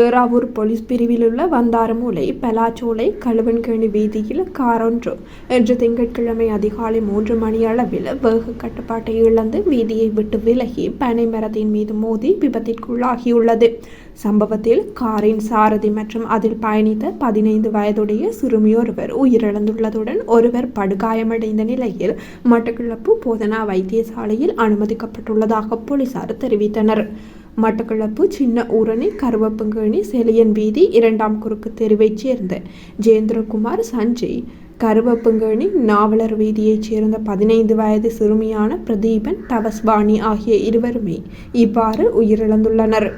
Eravur police பிரிவில் உள்ள வந்தாரமூலை பலாச்சோலை கழுவன்கேணி வீதியில் காரொன்று இன்று திங்கட்கிழமை அதிகாலை மூன்று மணி அளவில் வேக கட்டுப்பாட்டை இழந்து வீதியை விட்டு விலகி பனை மரத்தின் மீது மோதி விபத்திற்குள்ளாகியுள்ளது. சம்பவத்தில் காரின் சாரதி மற்றும் அதில் பயணித்த பதினைந்து வயதுடைய சிறுமியொருவர் உயிரிழந்துள்ளதுடன் ஒருவர் படுகாயமடைந்த நிலையில் மட்டக்கிழப்பு போதனா வைத்தியசாலையில் அனுமதிக்கப்பட்டுள்ளதாக போலீசார் தெரிவித்தனர். மட்டக்களப்பு சின்ன ஊரணி கருவப்பங்கேணி செலியன் வீதி இரண்டாம் குறுக்கு தெருவைச் சேர்ந்த ஜெயேந்திரகுமார் சஞ்சய் கருவப்பங்கேணி நாவலர் வீதியைச் சேர்ந்த பதினைந்து வயது சிறுமியான பிரதீபன் தவஸ்வாணி ஆகிய இருவருமே இவ்வாறு உயிரிழந்துள்ளனர்.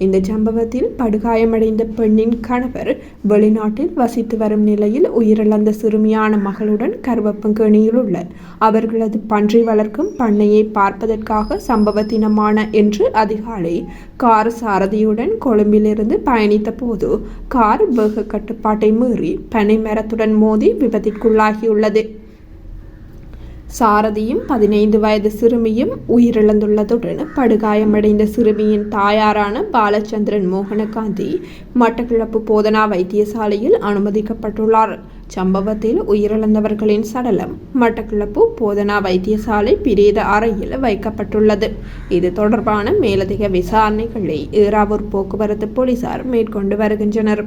இந்த சம்பவத்தில் படுகாயமடைந்த பெண்ணின் கணவர் வெளிநாட்டில் வசித்து வரும் நிலையில் உயிரிழந்த சிறுமியான மகளுடன் கருவப்பங்கேணியில் உள்ள அவர்களது பன்றி வளர்க்கும் பண்ணையை பார்ப்பதற்காக சம்பவ தினமான என்று அதிகாலை கார் சாரதியுடன் கொழும்பிலிருந்து பயணித்த போது கார் வேக கட்டுப்பாட்டை மீறி பனை மரத்துடன் மோதி விபத்திற்குள்ளாகியுள்ளது. சாரதியும் பதினைந்து வயது சிறுமியும் உயிரிழந்துள்ளதுடன் படுகாயமடைந்த சிறுமியின் தாயாரான பாலச்சந்திரன் மோகனகாந்தி மட்டக்கிழப்பு போதனா வைத்தியசாலையில் அனுமதிக்கப்பட்டுள்ளார். சம்பவத்தில் உயிரிழந்தவர்களின் சடலம் மட்டக்கிழப்பு போதனா வைத்தியசாலை பிரேத அறையில் வைக்கப்பட்டுள்ளது. இது தொடர்பான மேலதிக விசாரணைகளை ஏறாவூர் போக்குவரத்து போலீசார் மேற்கொண்டு வருகின்றனர்.